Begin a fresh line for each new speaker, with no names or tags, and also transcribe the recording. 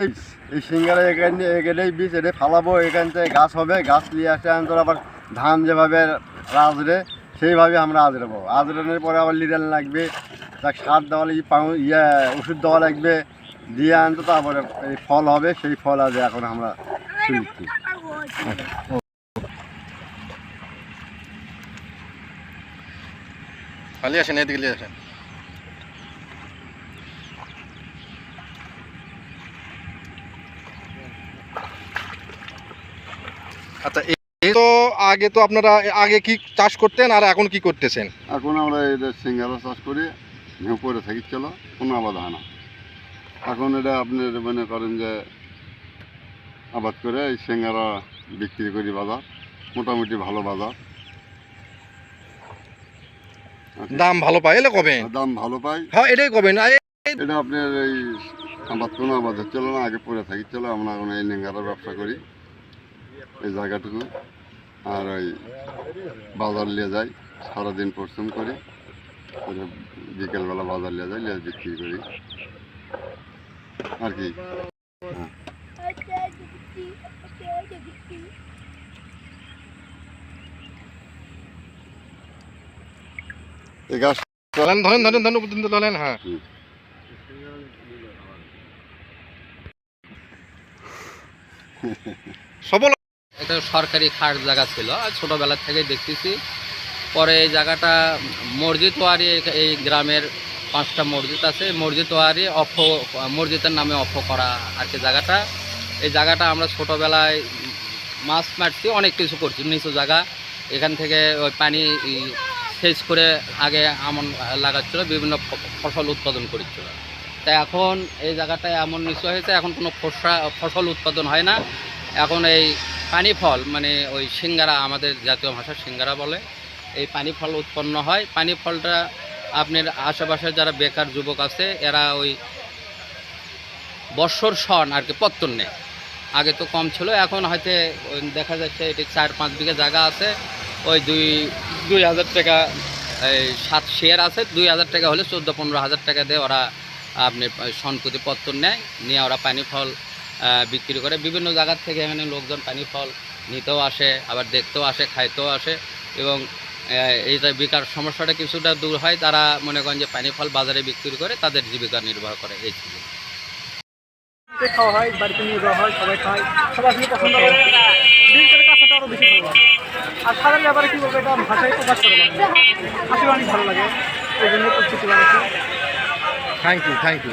এই- সিঙ্গারা এখানে এখানেই বীজ এটা ফালাবো, এখান থেকে গাছ হবে, গাছ নিয়ে আসে আনতো আবার ধান যেভাবে রাজরে সেইভাবে আমরা আজরাবো আজরানোর পরে আবার লিডাল লাগবে, তার সার দেওয়া লাগবে ইয়ে ওষুধ দেওয়া লাগবে, দিয়ে আনতে তারপরে এই ফল হবে, সেই ফল আজ এখন আমরা তুলছি।
খালি আসেন, এদিকে আসেন। আচ্ছা তো আগে তো আপনারা আগে কি চাষ করতেন আর এখন কি করতেছেন?
এখন আমরা এটা সিঙ্গারা চাষ করি ঝুঁপড়ে থাকি চলো কোনো আবাদ হয় না। এখন এটা আপনি মনে করেন যে আবাদ করে এই সিঙ্গারা বিক্রি করি বাজার মোটামুটি ভালো বাজার।
দাম ভালো পাই এলে কবে?
দাম ভালো পাই
হ্যাঁ এটাই কবে এ-
এটা আপনার এই আবাদ কোনো আবাদ হচ্ছিল না আগে পরে থাকি চলো আমরা এখন এই নেঙ্গারার ব্যবসা করি। এই জায়গাটুকু। আর ওই বাজার নিয়ে যাই সারাদিন পরিশ্রম করি। বিকেলবেলা বাজার নিয়ে যাই নিয়ে বিক্রি করি। আর কি? এই গাছ
ধরেন ধরেন ধরেন ধরেন পর্যন্ত ধরেন হ্যাঁ। সবল
এটা সরকারি খাট জায়গা ছিল, আর ছোটোবেলা থেকে দেখতেছি। পরে এই জায়গাটা মসজিদ ওয়ারি এই- গ্রামের পাঁচটা মসজিদ আছে। মসজিদ ওয়ারি অফ, মসজিদের নামে অফ করা আর কি জায়গাটা। এই জায়গাটা আমরা ছোটোবেলায় মাছ মারছি, অনেক কিছু করছি, নিচু জায়গা। এখান থেকে ওই পানি সেচ করে আগে আমন লাগাচ্ছিল, বিভিন্ন ফসল উৎপাদন করছিল। তা এখন এই জায়গাটায় এমন নিচু হয়েছে, এখন কোনো ফসা ফসল উৎপাদন হয় না। এখন এই পানি ফল মানে ওই সিঙ্গারা আমাদের জাতীয় ভাষা সিঙ্গারা বলে, এই পানি ফল উৎপন্ন হয়। পানি ফলটা আপনার আশেপাশে যারা বেকার যুবক আছে, এরা ওই বৎসর সন আর কি পত্তন নেয়। আগে তো কম ছিল, এখন হয়তো দেখা যাচ্ছে এটি চার পাঁচ বিঘা জায়গা আছে। ওই দুই দুই হাজার টাকা, এই সাত শেয়ার আছে, দুই হাজার টাকা হলে চোদ্দ, পনেরো হাজার টাকা দিয়ে ওরা আপনি সনপতি পত্তন নেয়, নিয়ে ওরা পানি ফল বিক্রি করে। বিভিন্ন জায়গার থেকে এখানে লোকজন পানি ফল নিতেও আসে আবার দেখতেও আসে খাইতেও আসে এবং আহ, এই যে বেকার সমস্যাটা কিছুটা দূর হয় তারা মনে করেন যে পানি ফল বাজারে বিক্রি করে তাদের জীবিকা নির্বাহ করে এই ছিল
খাওয়া হয় বাড়িতে নিয়ে যাওয়া হয় সবাই খায় সবাই পছন্দ করে কাঁচাটা আরও বেশি ভালো লাগে। আর সারের ব্যাপারে কী বলব এটা ভাষায় প্রকাশ করে আসলে অনেক ভালো লাগে। এই জন্য পরিচিতি বাড়াচ্ছি
থ্যাংক ইউ থ্যাংক ইউ